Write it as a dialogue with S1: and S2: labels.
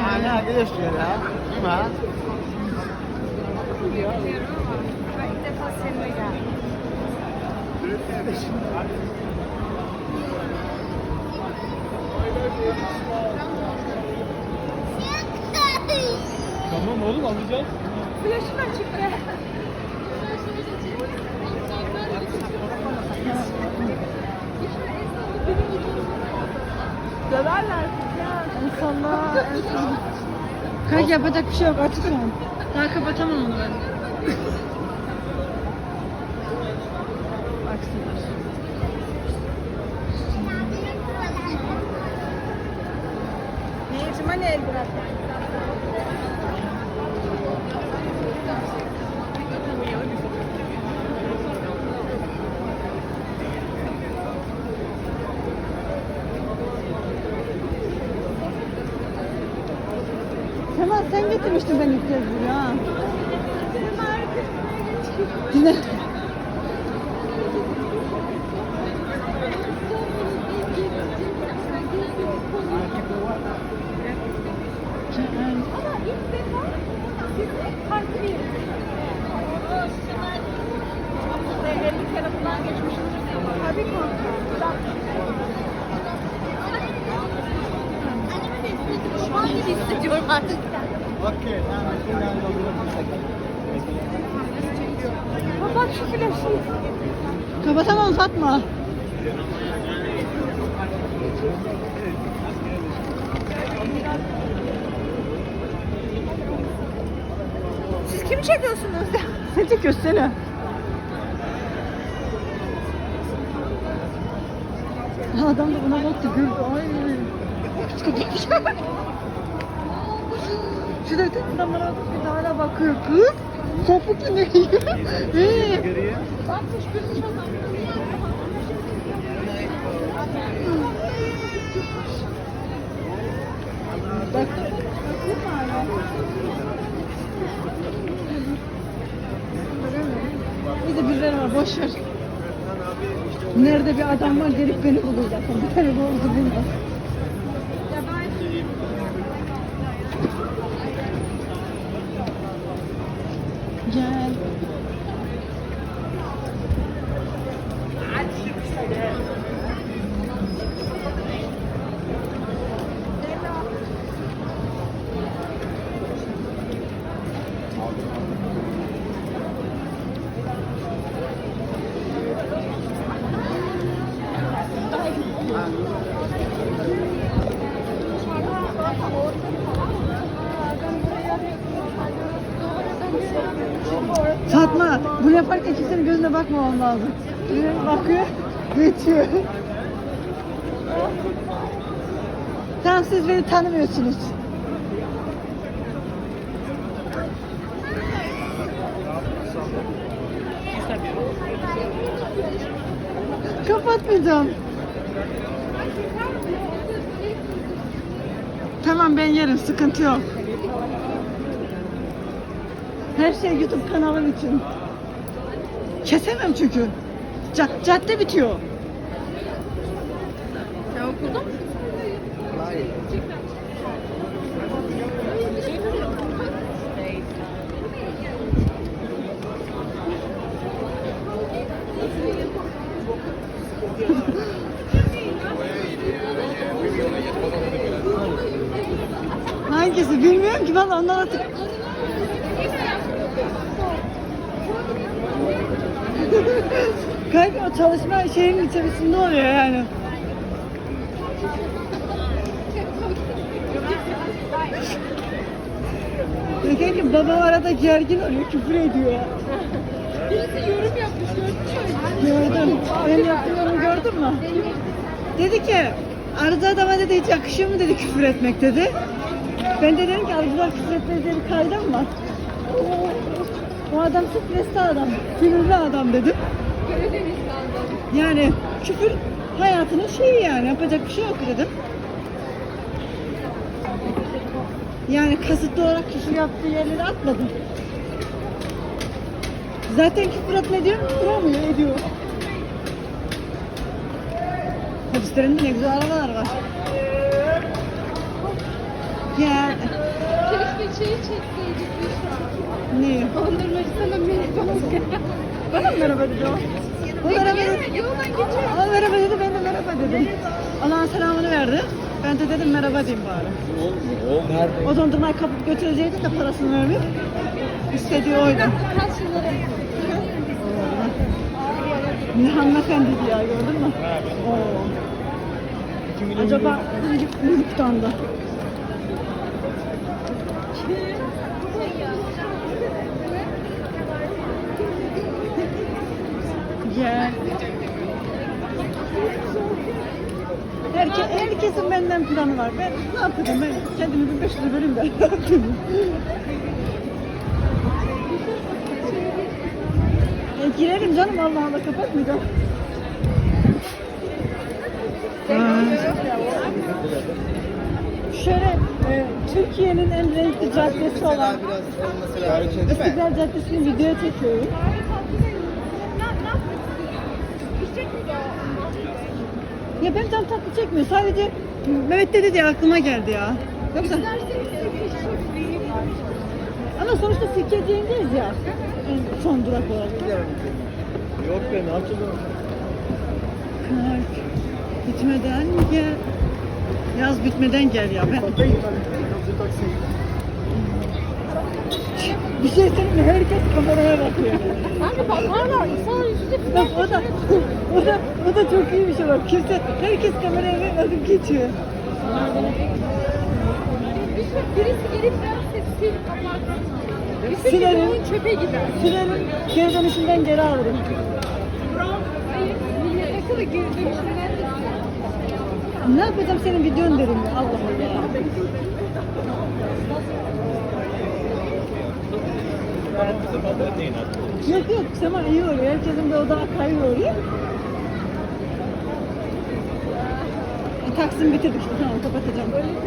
S1: Yani arkadaşlar ya. Ha?
S2: İlk defa
S3: Tamam oğlum alacağız.
S2: Flaşın açık be. Döverler ya.
S4: İnşallah. Kanka yapacak bir şey yok açık an. Daha kapatamam onu ben. Baksınlar.
S2: Niyetime ne el bırak?
S4: Tamam sen getirmiştin beni ilk kez buraya ha. Yine.
S2: Hissediyorum artık.
S1: Okey.
S2: Kapat şu flaşı.
S4: Kapatamam Fatma.
S2: Siz kimi çekiyorsunuz?
S4: Sen çekiyorsun. Ha, Adam da buna baktı güldü. Ay. Şu da tek adam bana bir daha hala bakıyor. Kız. Topuk ne yiyor? Ee,
S1: geriye.
S4: Bak. Bir de birileri var boş ver. Nerede bir adam var gelip beni bulur zaten. Bir tane buldu bulmaz. Gel. Fatma, bunu yaparken kimsenin gözüne bakmamam lazım. Bir bakıyor, geçiyor. Tamam siz beni tanımıyorsunuz. Kapatmayacağım. Tamam ben yerim, sıkıntı yok. Her şey YouTube kanalım için. Kesemem çünkü. Ca- cadde bitiyor.
S2: Ya okulda?
S1: Hayır.
S4: Hangisi bilmiyorum ki ben ondan artık. Kanka o çalışma şeyin içerisinde oluyor yani. Ya kanka babam arada gergin oluyor, küfür ediyor.
S2: Birisi yorum yapmış gördün mü?
S4: Gördüm. Benim yaptığım yorumu gördün mü? Dedi ki Arzu adama dedi hiç yakışıyor mu dedi küfür etmek dedi. Ben de dedim ki Arzu'dan küfür etmeye diye bir var. O adam stresli adam, sinirli adam dedim.
S2: Karadeniz'de anladım.
S4: Yani küfür hayatının şeyi yani yapacak bir şey yok dedim. Yani kasıtlı olarak küfür yaptığı yerleri atmadım. Zaten küfür etme diyorum, duramıyor, ediyor. Polislerin ne güzel arabalar var. Ya
S2: Keşke şeyi çekseydik Dondurmacı sana merhaba.
S4: Bana mı merhaba dedi o? O merhaba dedi.
S2: Yoldan geçiyor.
S4: O merhaba dedi, ben de merhaba dedim. Allah'ın selamını verdi. Ben de dedim merhaba diyeyim bari. O dondurmayı kapıp götürecektim de parasını vermeyip. İstediği oydu.
S2: Kaç yılları?
S4: Ne hanımefendiydi ya gördün mü? Oo. Acaba hangi gruptan da? Gel. Herke, herkesin benden planı var. Ben ne yapacağım? Ben kendimi bir 500 bölüm de. E, girerim canım Allah Allah kapatmayacağım. Şöyle e, Türkiye'nin en renkli caddesi olan? İstiklal Caddesi'ni videoya çekiyorum. Ya benim canım tatlı çekmiyor. Sadece Mehmet dedi diye aklıma geldi ya. Yoksa ama sonuçta Sirkeci'ndeyiz ya. Son durak olarak.
S1: Yok be ne yapacağız
S4: Kalk. Bitmeden gel. Yaz bitmeden gel ya. Ben bir şey söyleyeyim mi? Herkes kameraya bakıyor.
S2: Kanka bak hala insanlar yüzüne
S4: Bak o da, o da, o da çok iyi bir şey bak. Kimse, herkes kameraya bakıp geçiyor.
S2: Birisi gelip biraz sesi silip kapatsın. Birisi
S4: Silerim.
S2: çöpe gider.
S4: Silerim, geri dönüşünden geri alırım.
S2: Hayır, millete de geri dönüşünden de
S4: Ne yapacağım senin videon derim ya. Allah Allah. Yok yok Sema iyi oluyor. Herkesin bir odağa oraya. E, Taksim bitirdik tamam kapatacağım.
S2: Öleceğim.